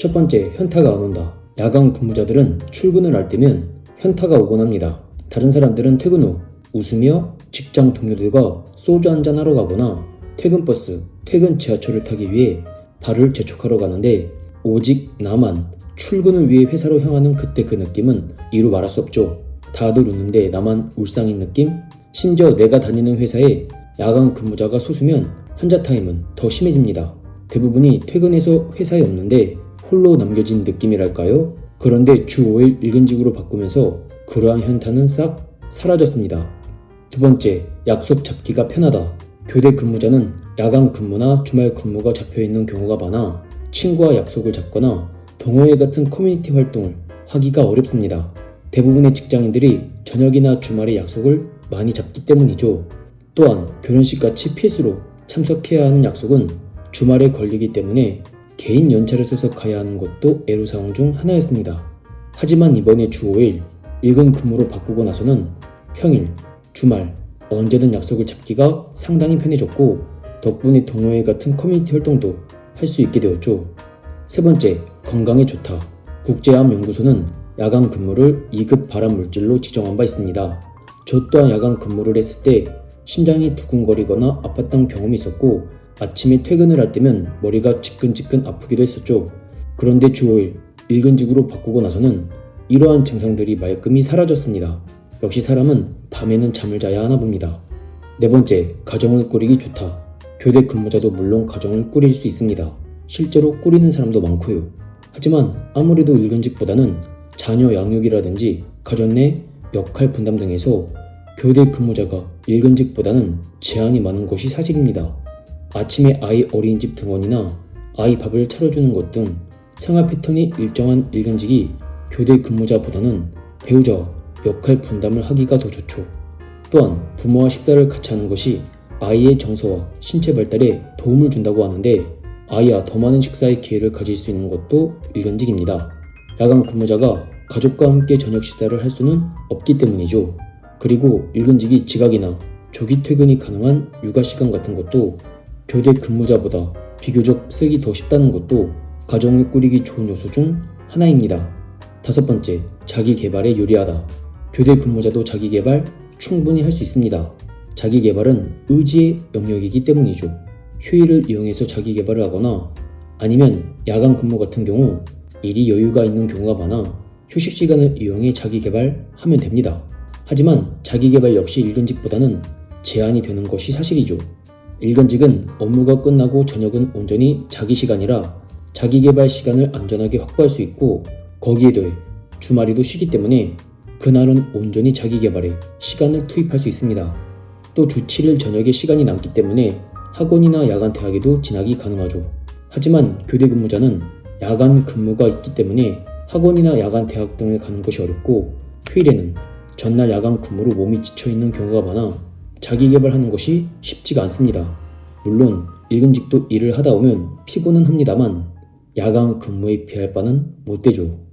첫 번째, 현타가 안 온다. 야간 근무자들은 출근을 할 때면 현타가 오곤 합니다. 다른 사람들은 퇴근 후 웃으며 직장 동료들과 소주 한잔 하러 가거나 퇴근 버스, 퇴근 지하철을 타기 위해 발을 재촉하러 가는데 오직 나만 출근을 위해 회사로 향하는 그때 그 느낌은 이루 말할 수 없죠. 다들 웃는데 나만 울상인 느낌? 심지어 내가 다니는 회사에 야간 근무자가 소수면 환자 타임은 더 심해집니다. 대부분이 퇴근해서 회사에 없는데 홀로 남겨진 느낌이랄까요? 그런데 주 5일 일근직으로 바꾸면서 그러한 현타는 싹 사라졌습니다. 두 번째, 약속 잡기가 편하다. 교대 근무자는 야간 근무나 주말 근무가 잡혀 있는 경우가 많아 친구와 약속을 잡거나 동호회 같은 커뮤니티 활동을 하기가 어렵습니다. 대부분의 직장인들이 저녁이나 주말에 약속을 많이 잡기 때문이죠. 또한 결혼식 같이 필수로 참석해야 하는 약속은 주말에 걸리기 때문에 개인 연차를 써서 가야 하는 것도 애로사항 중 하나였습니다. 하지만 이번에 주 5일 일근 근무로 바꾸고 나서는 평일, 주말, 언제든 약속을 잡기가 상당히 편해졌고 덕분에 동호회 같은 커뮤니티 활동도 할 수 있게 되었죠. 세 번째, 건강에 좋다. 국제암연구소는 야간 근무를 2급 발암 물질로 지정한 바 있습니다. 저 또한 야간 근무를 했을 때 심장이 두근거리거나 아팠던 경험이 있었고 아침에 퇴근을 할 때면 머리가 지끈지끈 아프기도 했었죠. 그런데 주 5일 일근직으로 바꾸고 나서는 이러한 증상들이 말끔히 사라졌습니다. 역시 사람은 밤에는 잠을 자야 하나 봅니다. 네 번째, 가정을 꾸리기 좋다. 교대 근무자도 물론 가정을 꾸릴 수 있습니다. 실제로 꾸리는 사람도 많고요. 하지만 아무래도 일근직보다는 자녀 양육이라든지 가정 내 역할 분담 등에서 교대 근무자가 일근직보다는 제한이 많은 것이 사실입니다. 아침에 아이 어린이집 등원이나 아이 밥을 차려주는 것 등 생활 패턴이 일정한 일근직이 교대 근무자보다는 배우자와 역할 분담을 하기가 더 좋죠. 또한 부모와 식사를 같이 하는 것이 아이의 정서와 신체 발달에 도움을 준다고 하는데 아이와 더 많은 식사의 기회를 가질 수 있는 것도 일근직입니다. 야간 근무자가 가족과 함께 저녁 식사를 할 수는 없기 때문이죠. 그리고 일근직이 지각이나 조기 퇴근이 가능한 육아 시간 같은 것도 교대 근무자보다 비교적 쓰기 더 쉽다는 것도 가정을 꾸리기 좋은 요소 중 하나입니다. 다섯 번째, 자기 개발에 유리하다. 교대 근무자도 자기 개발 충분히 할 수 있습니다. 자기 개발은 의지의 영역이기 때문이죠. 휴일을 이용해서 자기 개발을 하거나 아니면 야간 근무 같은 경우 일이 여유가 있는 경우가 많아 휴식 시간을 이용해 자기 개발하면 됩니다. 하지만 자기 개발 역시 일근직보다는 제한이 되는 것이 사실이죠. 일근직은 업무가 끝나고 저녁은 온전히 자기 시간이라 자기 개발 시간을 안전하게 확보할 수 있고 거기에 더해 주말에도 쉬기 때문에 그날은 온전히 자기 개발에 시간을 투입할 수 있습니다. 또 주 7일 저녁에 시간이 남기 때문에 학원이나 야간 대학에도 진학이 가능하죠. 하지만 교대 근무자는 야간 근무가 있기 때문에 학원이나 야간 대학 등을 가는 것이 어렵고 휴일에는 전날 야간 근무로 몸이 지쳐 있는 경우가 많아 자기 개발하는 것이 쉽지가 않습니다. 물론 일근직도 일을 하다 보면 피곤은 합니다만 야간 근무에 비할 바는 못 되죠.